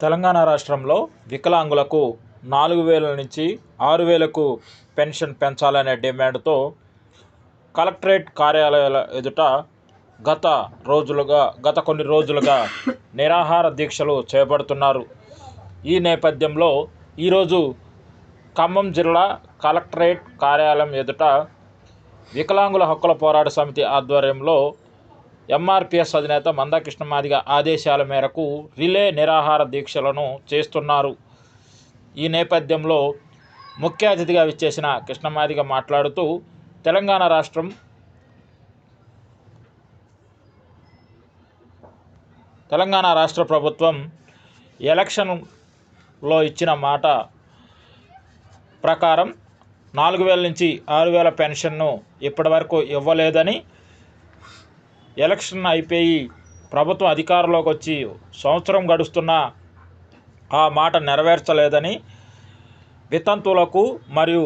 తెలంగాణ రాష్ట్రంలో వికలాంగులకు నాలుగు వేల నుంచి ఆరు వేలకు పెన్షన్ పెంచాలనే డిమాండ్తో కలెక్టరేట్ కార్యాలయాల ఎదుట గత రోజులుగా గత కొన్ని రోజులుగా నిరాహార దీక్షలు చేపడుతున్నారు. ఈ నేపథ్యంలో ఈరోజు ఖమ్మం జిల్లా కలెక్టరేట్ కార్యాలయం ఎదుట వికలాంగుల హక్కుల పోరాట సమితి ఆధ్వర్యంలో ఎంఆర్పిఎస్ అధినేత మందాకృష్ణ మాదిగ ఆదేశాల మేరకు రిలే నిరాహార దీక్షలను చేస్తున్నారు. ఈ నేపథ్యంలో ముఖ్య అతిథిగా విచ్చేసిన కృష్ణమాదిగ మాట్లాడుతూ తెలంగాణ రాష్ట్రం తెలంగాణ రాష్ట్ర ప్రభుత్వం ఎలక్షన్లో ఇచ్చిన మాట ప్రకారం నాలుగు వేల నుంచి ఆరు వేల పెన్షన్ను ఇప్పటివరకు ఇవ్వలేదని ఎలక్షన్ అయిపోయి ప్రభుత్వం అధికారంలోకి వచ్చి సంవత్సరం గడుస్తున్నా ఆ మాట నెరవేర్చలేదని వితంతువులకు మరియు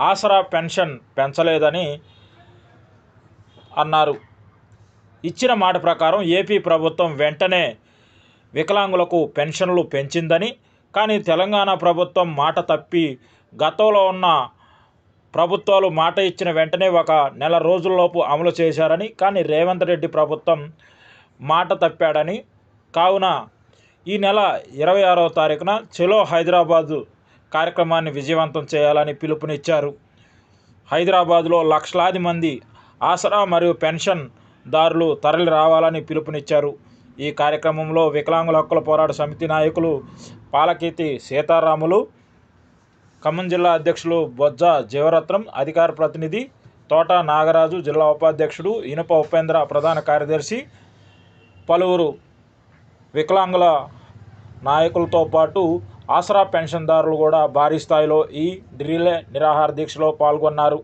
ఆసరా పెన్షన్ పెంచలేదని అన్నారు. ఇచ్చిన మాట ప్రకారం ఏపీ ప్రభుత్వం వెంటనే వికలాంగులకు పెన్షన్లు పెంచిందని కానీ తెలంగాణ ప్రభుత్వం మాట తప్పి గతంలో ఉన్న ప్రభుత్వాలు మాట ఇచ్చిన వెంటనే ఒక నెల రోజుల్లోపు అమలు చేశారని కానీ రేవంత్ రెడ్డి ప్రభుత్వం మాట తప్పాడని. కావున ఈ నెల ఇరవై ఆరవ తారీఖున చెలో హైదరాబాదు కార్యక్రమాన్ని విజయవంతం చేయాలని పిలుపునిచ్చారు. హైదరాబాదులో లక్షలాది మంది ఆసరా మరియు పెన్షన్ దారులు తరలి రావాలని పిలుపునిచ్చారు. ఈ కార్యక్రమంలో వికలాంగుల హక్కుల పోరాట సమితి నాయకులు పాలకీతి సీతారాములు ఖమ్మం జిల్లా అధ్యక్షులు బొజ్జ జీవరత్నం అధికార ప్రతినిధి తోట నాగరాజు జిల్లా ఉపాధ్యక్షుడు ఇనుప ఉపేంద్ర ప్రధాన కార్యదర్శి పలువురు వికలాంగుల నాయకులతో పాటు ఆసరా పెన్షన్దారులు కూడా భారీ స్థాయిలో ఈ రిలే నిరాహార దీక్షలో పాల్గొన్నారు.